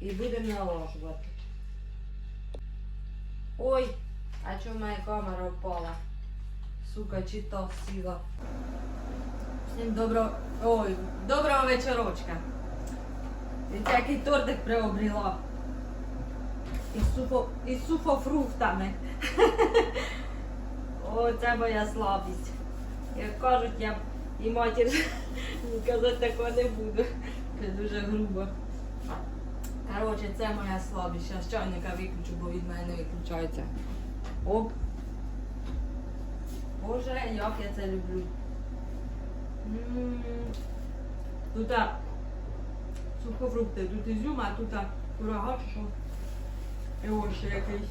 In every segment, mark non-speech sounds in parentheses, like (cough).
І будемо наложувати. Ой, а чому моя камера впала? Сука, чи то сіла. Всім доброго. Ой, доброго вечорочка. Який тортик приобріла. Із, суфо... із суфофруктами. (laughs) О, це моя слабість. Як кажуть, я і матір (laughs) казати такого не буду. Це дуже грубо. Коротше, це моя слабість. Зараз чайника виключу, бо від мене не виключається. Оп. Боже, як я це люблю. М. Тут а, сухофрукти, тут ізюм, а тут курага що. І ось ще якийсь.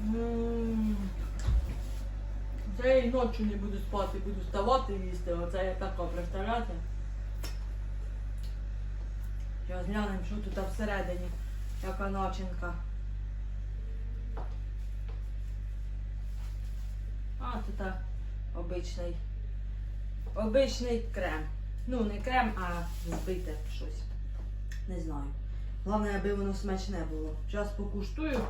М. Це і ночі не буду спати, буду вставати їсти. Оце я така, представляєте? Зараз глянемо, що тут всередині. Яка начинка. А, тут обичний. Обичний крем. Ну, не крем, а збите щось. Не знаю. Головне, аби воно смачне було. Зараз покуштую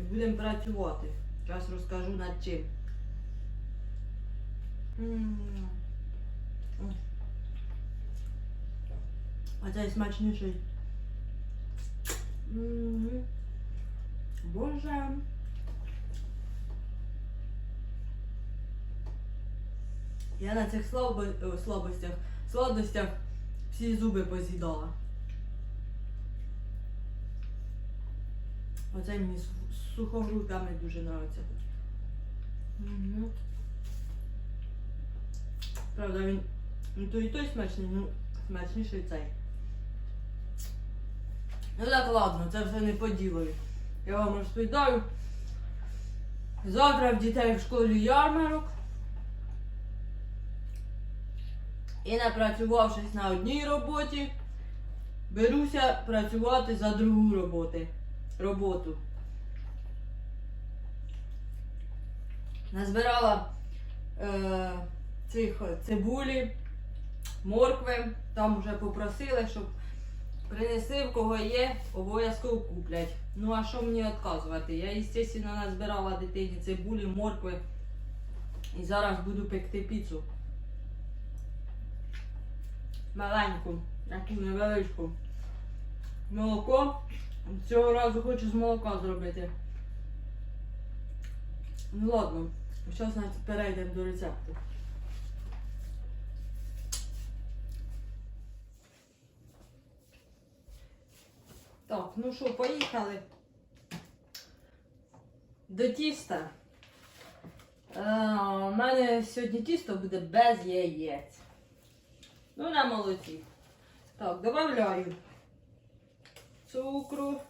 і будемо працювати. Зараз розкажу над чим. М. А цей смачніший. М. Боже. Я на цих слабо... о, слабостях, сладостях всі зуби поз'їдала. Оце мені з дуже подобається. Мгм. Правда, він і той, і той смачний, ну смачніший цей. Ну так ладно, це все не по. Я вам розповідаю. Завтра в дітей в школі ярмарок. І напрацювавшись на одній роботі, беруся працювати за другу роботи, роботу. Назбирала е, цих цибулі, моркви, там вже попросили, щоб принесли, в кого є, обов'язково куплять. Ну а що мені відказувати? Я, звісно, назбирала дитині цибулі, моркви і зараз буду пекти піцу. Маленьку, таку невеличку. Молоко. Цього разу хочу з молока зробити. Ну ладно, зараз перейдемо до рецепту. Так, ну що, поїхали. До тіста. Е, у мене сьогодні тісто буде без яєць. Ну, на молоці. Так, додаю цукру.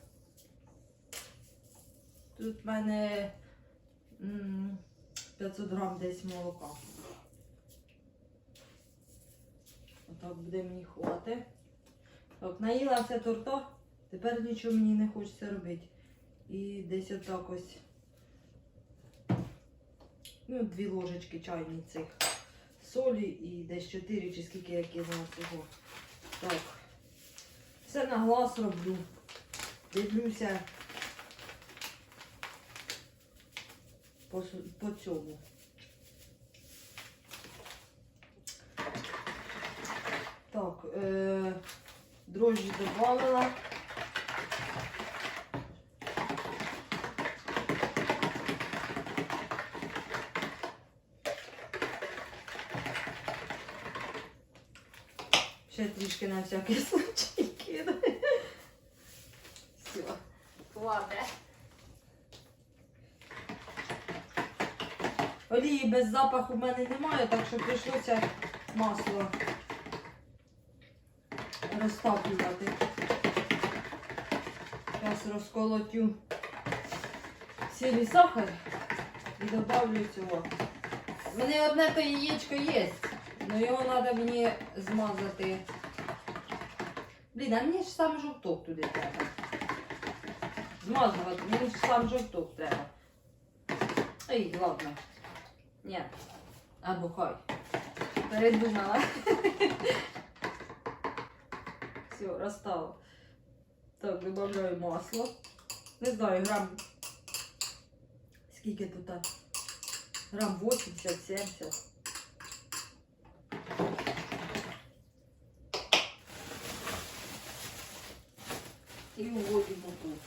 Тут в мене 500 грам десь молока. Отак буде мені хвати. Так, наїла все торта, тепер нічого мені не хочеться робити. І десь отак ось. Ну, дві ложечки чайні цих солі і десь 4 чи скільки я кинула цього. Так. Все на глаз роблю. Дивлюся по, по цьому. Так, е, дрожжі додавала. Ще трішки на всякий случай кину. Все, хвате. Олії без запаху в мене немає, так що прийшлося масло розтаплювати. Зараз розколотю і сахар і добавлю цього. У мене одне то яєчко є, але його треба мені змазати. Блін, а мені ж сам жовток туди треба. Змазувати, мені ж сам жовток треба. Ей, ладно. Ні. Або хай. Передумала. Все, розстало. Так, додаю масло. Не знаю, грам. Скільки тут? а? Грам 80-70. І вводимо тут.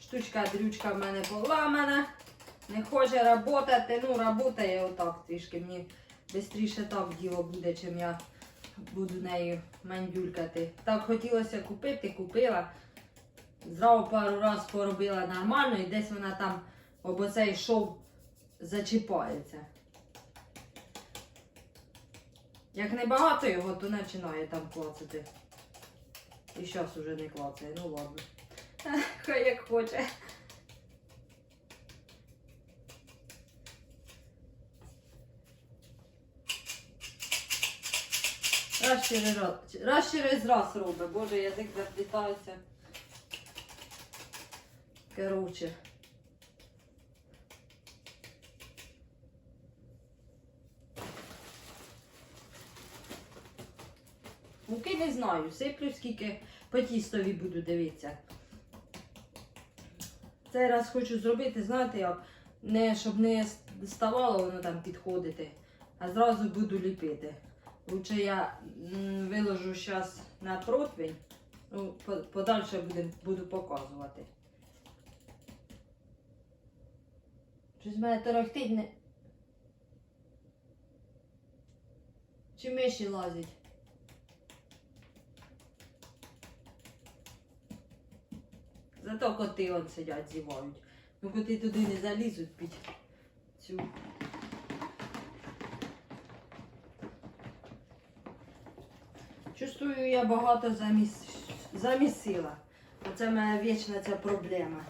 Штучка дрючка в мене поламана. Не хоче працювати. Ну, працює отак трішки. Мені швидше так діло буде, чим я буду нею мандюлькати. Так хотілося купити, купила. Зразу пару раз поробила нормально і десь вона там об оцей шов зачіпається. Як не багато його, то починає там клацати. І зараз уже не клацає, ну ладно. (laughs) Хай як хоче. Раз через раз, раз через раз робить. Боже, язик заплітається. Короче. Муки не знаю, сиплю скільки по тістові буду дивитися. Цей раз хочу зробити, знаєте як, не, щоб не ставало воно там підходити, а зразу буду ліпити. Лучше я виложу зараз на противень, ну, подальше буду, буду показувати. Щось мене торохтить не. Чи миші лазять? Зато коти он сидять, зівають. Ну коти туди не залізуть під цю. Чувствую, я багато заміс... замісила. Оце мене вічна ця проблема.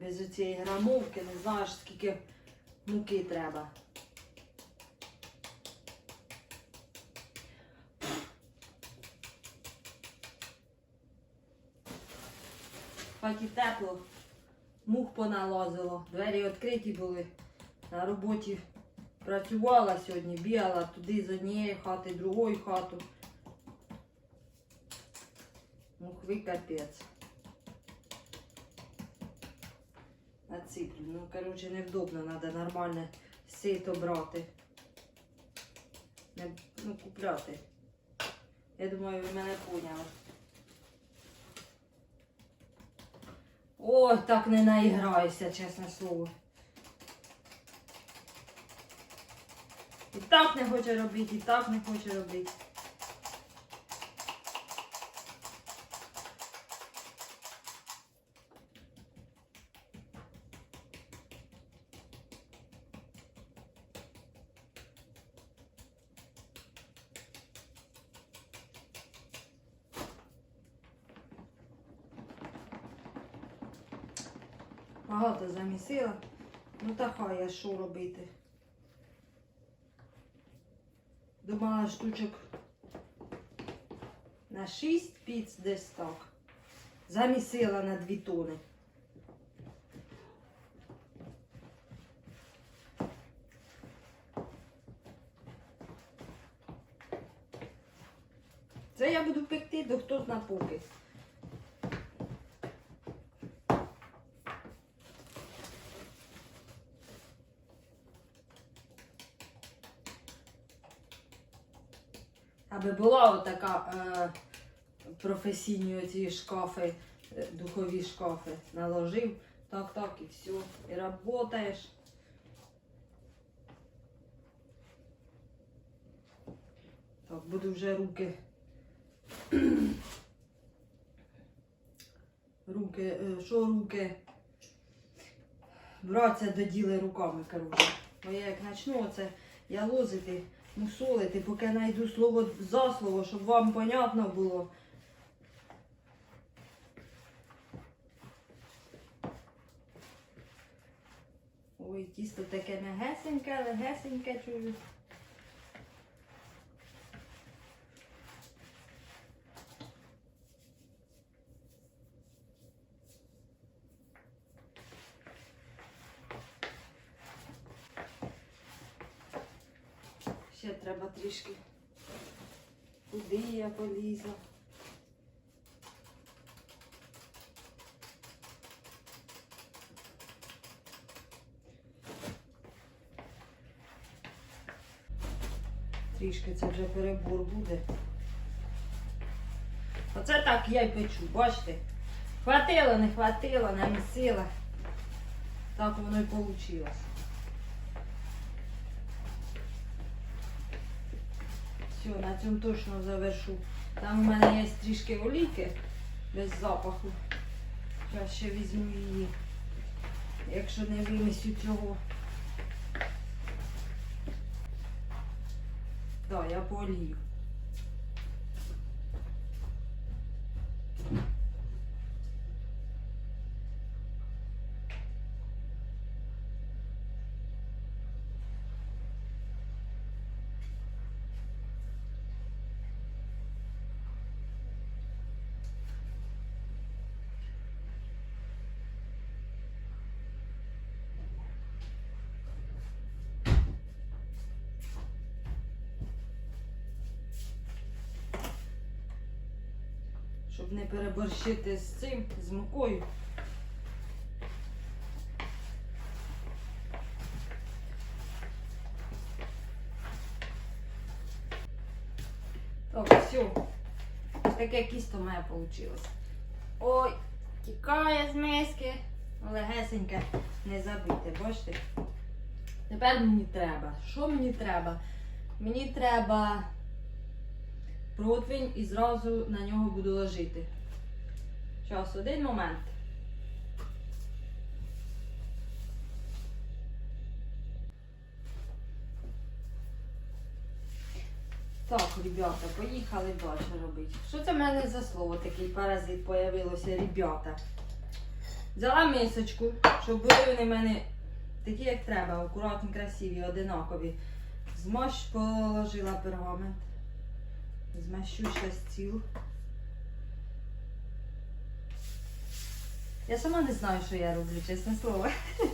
Без цієї грамовки не знаєш, скільки муки треба. Хаті тепло, мух поналазило, двері відкриті були. На роботі працювала сьогодні, бігала туди з однієї хати, другої хату. Мухви капець. Нациплю. Ну, коротше, невдобно, треба нормальне сито брати. Не, ну, купляти. Я думаю, ви мене поняли. Ой, так не наіграюся, чесне слово. І так не хоче робити, і так не хоче робити. Багато замісила. Ну та хай я що робити. Думала штучок на 6 піц десь так. Замісила на 2 тони. Це я буду пекти до хто зна поки. Аби була отака е, професійні оці шкафи, е, духові шкафи. Наложив, так, так і все. І работаєш. Так, буду вже руки. руки, е, що руки? Братися до діла руками, коротше. Бо я як почну оце я лозити, мусолити, поки знайду слово за слово, щоб вам понятно було. Ой, тісто таке мегесеньке, легесеньке чую. трішки. Куди я полізла? Трішки це вже перебор буде. Оце так я й печу, бачите? Хватило, не хватило, не місила. Так воно й вийшло. Все, на цьому точно завершу. Там у мене є трішки олійки без запаху. Зараз ще візьму її. Якщо не винесу цього. Так, я полію. Не переборщити з цим, з мукою. Так, все. Ось таке кісто мене вийшло. Ой, тікає з миски. Легесеньке, не забите, бачите? Тепер мені треба. Що мені треба? Мені треба противень і зразу на нього буду ложити. Зараз, один момент. Так, ребята, поїхали далі робити. Що це в мене за слово такий паразит появилося, ребята? Взяла мисочку, щоб були вони в мене такі, як треба, акуратні, красиві, одинакові. Змащ положила пергамент. Змащу ще стіл. Я сама не знаю, що я роблю, чесне слово. (laughs)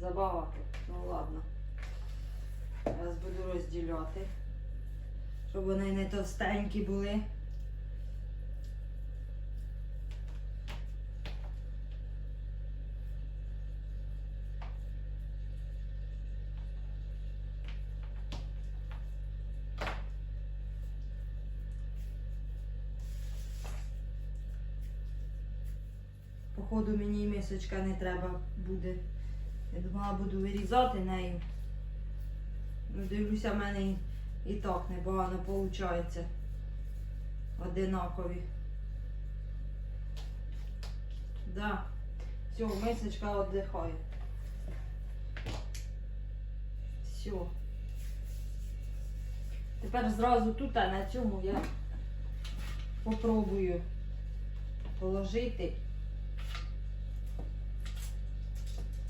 Забагато. Ну ладно. Зараз буду розділяти. Щоб вони не товстенькі були. Мисочка не треба буде. Я думала, буду вирізати нею. Ну, дивлюся, в мене і, так непогано виходить. Одинакові. Да. Все, мисочка віддихає. Все. Тепер зразу тут, а на цьому я попробую положити.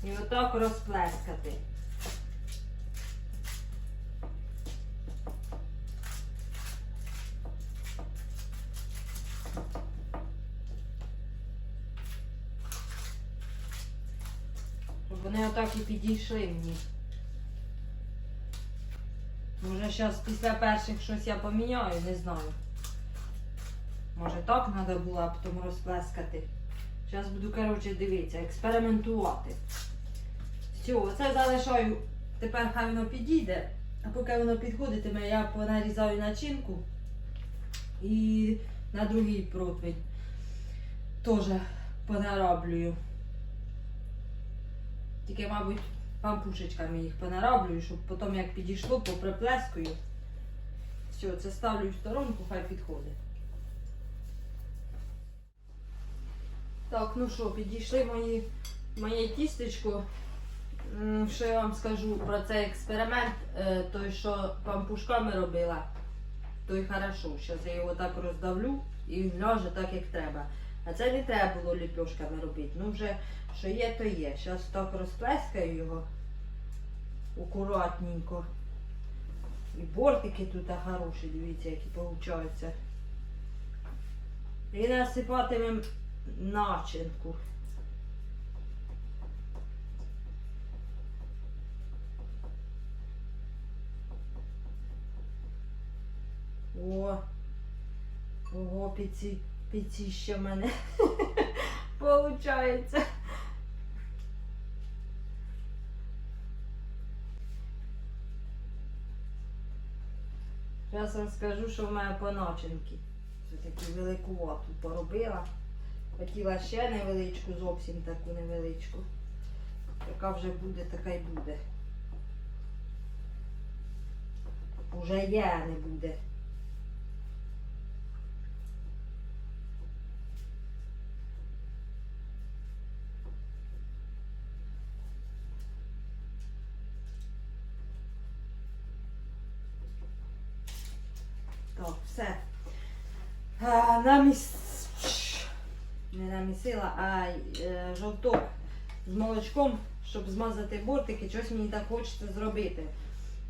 І отак розплескати. Щоб вони отак і підійшли мені. Може зараз після перших щось я поміняю, не знаю. Може так треба було, а потім розплескати. Зараз буду, коротше, дивитися, експериментувати. Все, оце залишаю. Тепер хай воно підійде. А поки воно підходитиме, я понарізаю начинку і на другий противень теж понароблюю. Тільки, мабуть, пампушечками їх понароблюю, щоб потім як підійшло, поприплескую. Все, це ставлю в сторонку, хай підходить. Так, ну що, підійшли мої, моє тістечко. Що я вам скажу про цей експеримент, е, той, що пампушками робила, той хорошо. Зараз я його так роздавлю і він ляже так, як треба. А це не треба було ліпьошками робити. Ну вже що є, то є. Зараз так розплескаю його акуратненько. І бортики тут хороші, дивіться, які получаються. І насипатимемо начинку. О, ого, піці, піціще в мене (laughs) получається. Зараз розкажу, що в мене по начинки. Це таку великувату поробила. Хотіла ще невеличку, зовсім таку невеличку. Яка вже буде, така й буде. Уже є, не буде. Не намісила, а е, жовток з молочком, щоб змазати бортики. Щось мені так хочеться зробити.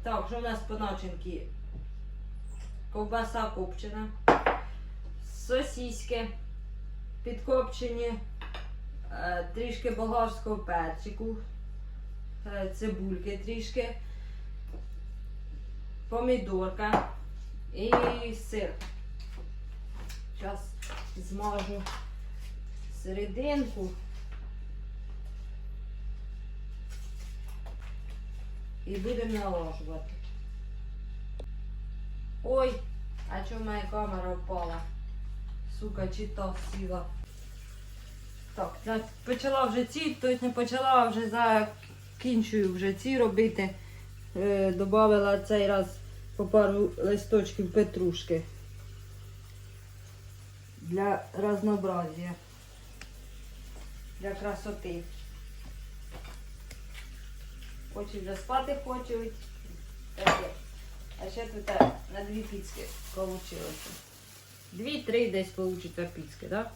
Так, що в нас по начинки? Ковбаса копчена, сосіски підкопчені, е, трішки болгарського перчику, е, цибульки трішки, помідорка і сир. Зараз змажу серединку. І будемо наложувати. Ой, а чому моя камера впала? Сука, чи то сіла. Так, почала вже ці, тобто не почала, а вже закінчую вже ці робити. Е, добавила цей раз по пару листочків петрушки. Для разнообразия. Для красоти. Очі вже спати хочуть. Таке. А ще тут на дві піцки вийшло. Дві-три десь вийде піцки, так? Да?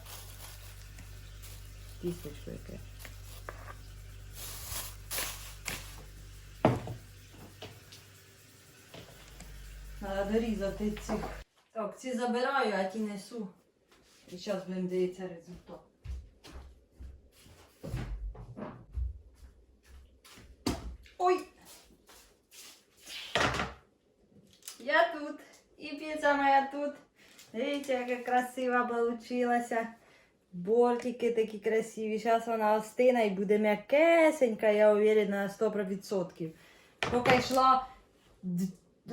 Тістечко яке. Треба дорізати цих. Так, ці забираю, а ті несу. І зараз будемо дивитися результат. Ой! Я тут. І піца моя тут. Дивіться, яка красива получилася. Бортики такі красиві. Зараз вона остине і буде м'якесенька, я уверена на 100%. Поки йшла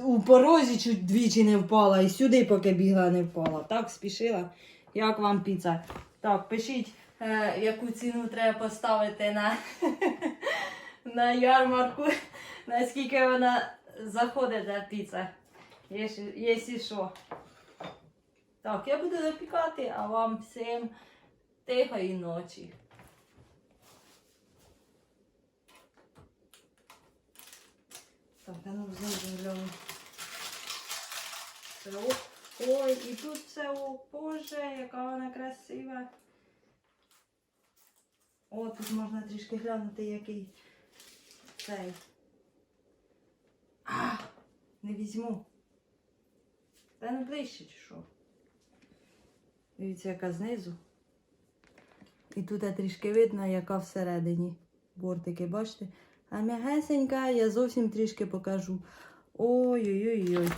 у порозі чуть двічі не впала, і сюди, поки бігла, не впала. Так спішила. Як вам піца? Так, пишіть, е, яку ціну треба поставити на, (laughs) на ярмарку, (laughs) наскільки вона заходить та піца. Якщо що. Так, я буду запікати, а вам всім тихої ночі. Так, а ну гляну. Ой, і тут все, о, Боже, яка вона красива. О, тут можна трішки глянути, який цей. А, не візьму. Та не ближче чи що. Дивіться, яка знизу. І тут трішки видно, яка всередині. Бортики, бачите? А м'ягесенька, я зовсім трішки покажу. Ой-ой-ой.